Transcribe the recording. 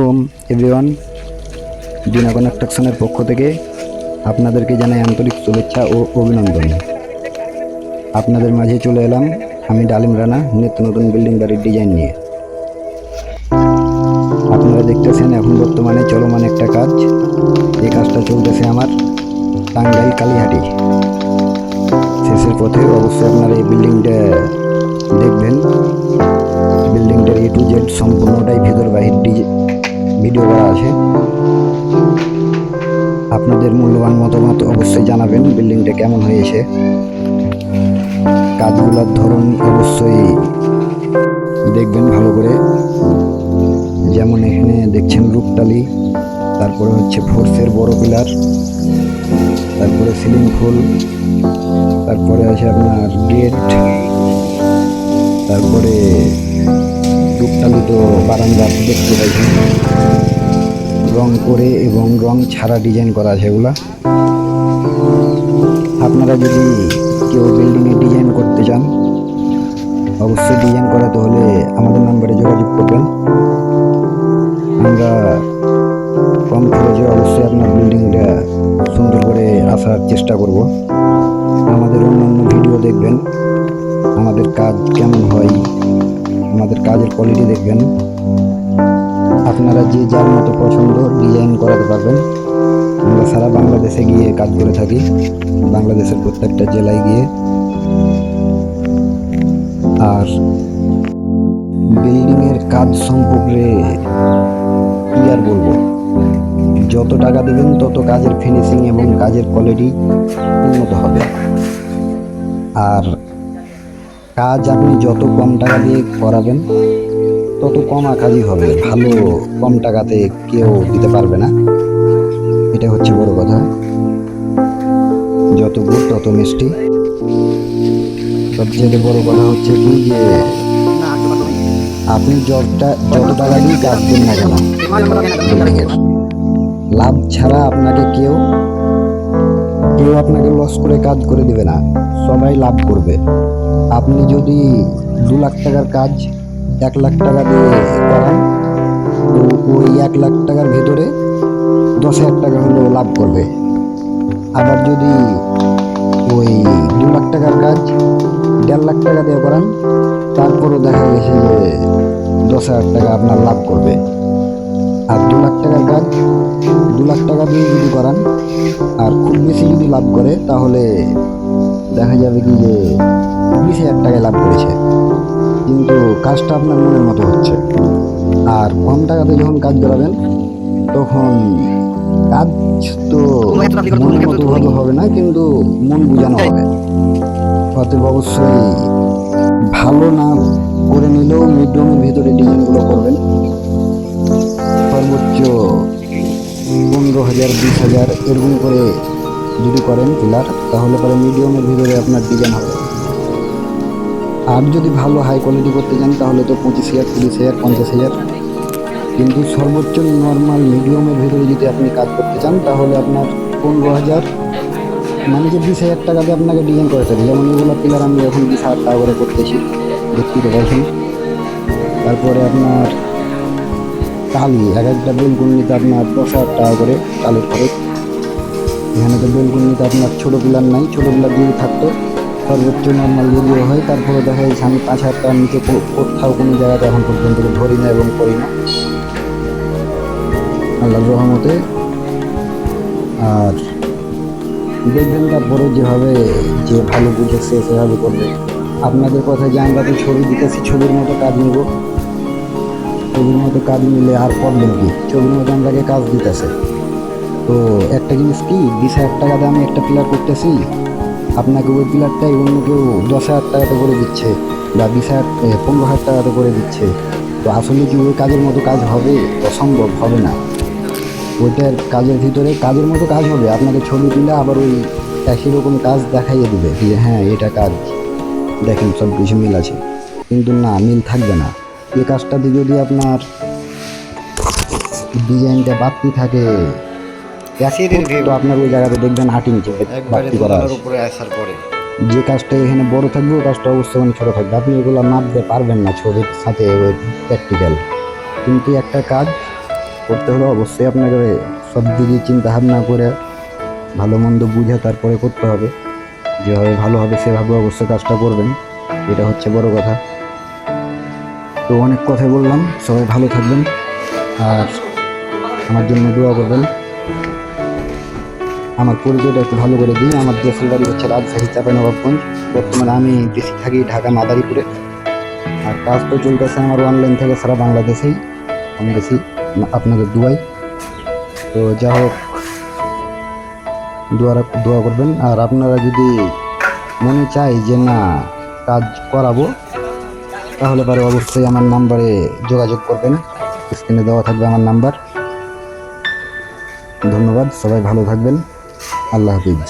আলাইকুম, এভরিওয়ান। দিনা কনস্ট্রাকশনের পক্ষ থেকে আপনাদেরকে জানাই আন্তরিক শুভেচ্ছা ও অভিনন্দন। আপনাদের মাঝে চলে এলাম আমি ডালিম রানা, নিত্য নতুন বিল্ডিং বাড়ির ডিজাইন নিয়ে। আপনারা দেখতেছেন এখন বর্তমানে চলমান একটা কাজ। এই কাজটা চলতেছে আমার টাঙ্গাইল কালীহাটি। শেষের পথে অবশ্যই আপনারা এই বিল্ডিংটা দেখবেন। বিল্ডিংটার এ টু জেড সম্পূর্ণটাই ভেতর বাহির ভিডিও করা আছে। আপনাদের মূল্যবান মতামত অবশ্যই জানাবেন, বিল্ডিংটা কেমন হয়েছে। কাজগুলোর ধরন অবশ্যই দেখবেন ভালো করে। যেমন এখানে দেখছেন রূপটালি, তারপরে হচ্ছে ফোর্সের বড় পিলার, তারপরে সিলিং ফুল, তারপরে আছে আপনার গেট, তারপরে রূপটালিত বারান্দা দেখতে পাইছেন। রং করে এবং রং ছাড়া ডিজাইন করা আছে এগুলা। আপনারা যদি কেউ বিল্ডিংয়ে ডিজাইন করতে চান, অবশ্যই ডিজাইন করাতে হলে আমাদের নাম্বারে যোগাযোগ করবেন। আমরা কম খরচে অবশ্যই আপনার বিল্ডিংটা সুন্দর করে আসার চেষ্টা করব। আমাদের অন্যান্য ভিডিও দেখবেন। আমাদের কাজ কেমন হয় আমাদের কাজের কোয়ালিটি দেখবেন। আপনারা যে যার মতো পছন্দ ডিজাইন করাতে পারবেন। আমরা সারা বাংলাদেশে গিয়ে কাজ করে থাকি। বাংলাদেশের প্রত্যেকটা জেলায় গিয়ে। আর বিল্ডিংয়ের কাজ সম্পর্কে কি আর বলব? যত টাকা দেবেন, তত কাজের ফিনিশিং এবং কাজের কোয়ালিটি উন্নত হবে। আর কাজ আপনি যত কম টাকা দিয়ে করাবেন, তত কম কাজই হবে। ভালো কম টাকাতে কেউ দিতে পারবে না। এটা হচ্ছে বড় কথা। যত গুড় তত মিষ্টি। সবচেয়ে বড় কথা হচ্ছে কি যে, আপনি যতটা, যত টাকা দিয়ে কাজ দেন না কেন, লাভ ছাড়া আপনাকে কেউ কেউ আপনাকে লস করে কাজ করে দেবে না। সবাই লাভ করবে। আপনি যদি দু লাখ টাকার কাজ এক লাখ টাকা দিয়ে করান, তো ওই এক লাখ টাকার ভেতরে দশ হাজার টাকা হলেও লাভ করবে। আবার যদি ওই দু লাখ টাকার কাজ দেড় লাখ টাকা দিয়ে করান, তারপরও দেখা গেছে যে দশ হাজার টাকা আপনার লাভ করবে। আর দু লাখ টাকার কাজ দু লাখ টাকা দিয়ে যদি করান, আর খুব বেশি যদি লাভ করে, তাহলে দেখা যাবে কি যে বিশ হাজার টাকায় লাভ করেছে। কিন্তু কাজটা আপনার মনের মতো হচ্ছে। আর কম টাকাতে যখন কাজ করাবেন, তখন কাজ তো মনের মতো ভালো হবে না, কিন্তু মন বোঝানো হবে। অতএব অবশ্যই ভালো না করে নিলেও মিডিয়ামের ভিতরে ডিজাইনগুলো করবেন। সর্বোচ্চ পনেরো হাজার, বিশ হাজার এরকম করে যদি করেন পিলার তাহলে পরে মিডিয়ামের ভিতরে আপনার ডিজাইন হবে। আর যদি ভালো হাই কোয়ালিটি করতে চান, তাহলে তো পঁচিশ হাজার, তিরিশ হাজার, পঞ্চাশ হাজার। কিন্তু সর্বোচ্চ নর্মাল মিডিয়ামের ভিতরে যদি আপনি কাজ করতে চান, তাহলে আপনার পনেরো হাজার মানে যে বিশ হাজার টাকাতে আপনাকে ডিজাইন করতে হবে যেমন এগুলো পিলার আমি এখন বিশ হাজার টাকা করে করতেছি, দেখতে তো পাচ্ছেন। তারপরে আপনার টালি, এক একটা বেলকুনিতে আপনার দশ হাজার টাকা করে টালির খরচ এখানে তো বেলকুনিতে আপনার ছোটো পিলার নাই, ছোটো পিলার যদি থাকতো। সর্বোচ্চ নর্মাল যদিও হয়, তারপরে দেখা যাচ্ছে আমি পাঁচ হাজার টাকার নিচে কোথাও কোনো জায়গাতে এখন পর্যন্ত ধরি না এবং করি না। আল্লাহর রহমতে। আর দেখবেন তারপরে যেভাবে যে ভালো বুঝেছে সেভাবে করবে। আপনাদের কথা যে আমরা তো ছবি দিতেছি, ছবির মতো কাজ নিব। ছবির মতো কাজ নিলে আর প্রবলেম কি? ছবির মতো আমরাকে কাজ দিতেছে। তো একটা জিনিস কি, বিশ হাজার টাকা দিয়ে আমি একটা পিলার করতেছি, আপনাকে ওই পিলারটাই অন্য কেউ দশ হাজার টাকাতে করে দিচ্ছে বা বিশ হাজার পনেরো হাজার টাকাতে করে দিচ্ছে। তো আসলে কি ওই কাজের মতো কাজ হবে? অসম্ভব, হবে না। ওইটার কাজের ভিতরে কাজের মতো কাজ হবে, আপনাকে ছবি তুলে আবার ওই একই রকম কাজ দেখাইয়ে দেবে যে হ্যাঁ এটা কাজ। দেখেন সব কিছু মিল আছে। কিন্তু না, মিল থাকবে না। এই কাজটাতে যদি আপনার ডিজাইনটা বাড়তি থাকে সিঁড়ির view। তো আপনার ওই জায়গাতে দেখবেন আট ইঞ্চি একবারে আছে। উপরে আসার পরে। যে কাজটা এখানে বড় থাকবে ওই কাজটা অবশ্যই অনেক ছোটো থাকবে। আপনি এগুলো মাপতে পারবেন না ছবির সাথে ওই প্র্যাকটিক্যাল কিন্তু একটা কাজ করতে হলে অবশ্যই আপনাকে সব দিকে চিন্তা ভাবনা করে ভালো মন্দ বুঝে তারপরে করতে হবে। যেভাবে ভালো হবে সেভাবে অবশ্যই কাজটা করবেন। এটা হচ্ছে বড় কথা। তো অনেক কথাই বললাম। সবাই ভালো থাকবেন। আর আমার জন্য দোয়া করবেন। আমার পরিচয়টা একটু ভালো করে দিই। আমার দেশের বাড়ি হচ্ছে রাজশাহী চাঁপাইনবাবগঞ্জ। বর্তমানে আমি বেশি থাকি ঢাকা, মাদারীপুরে। আর কাজ তো চলতেছে আমার অনলাইন থেকে সারা বাংলাদেশেই। আমি বেশি আপনাদের দুয়াই তো যা হোক, দোয়া দোয়া করবেন। আর আপনারা যদি মনে চাই যে না, কাজ করাবো, তাহলে পরে অবশ্যই আমার নাম্বারে যোগাযোগ করবেন। স্ক্রিনে দেওয়া থাকবে আমার নাম্বার। ধন্যবাদ, সবাই ভালো থাকবেন। আল্লাহ হাফিজ।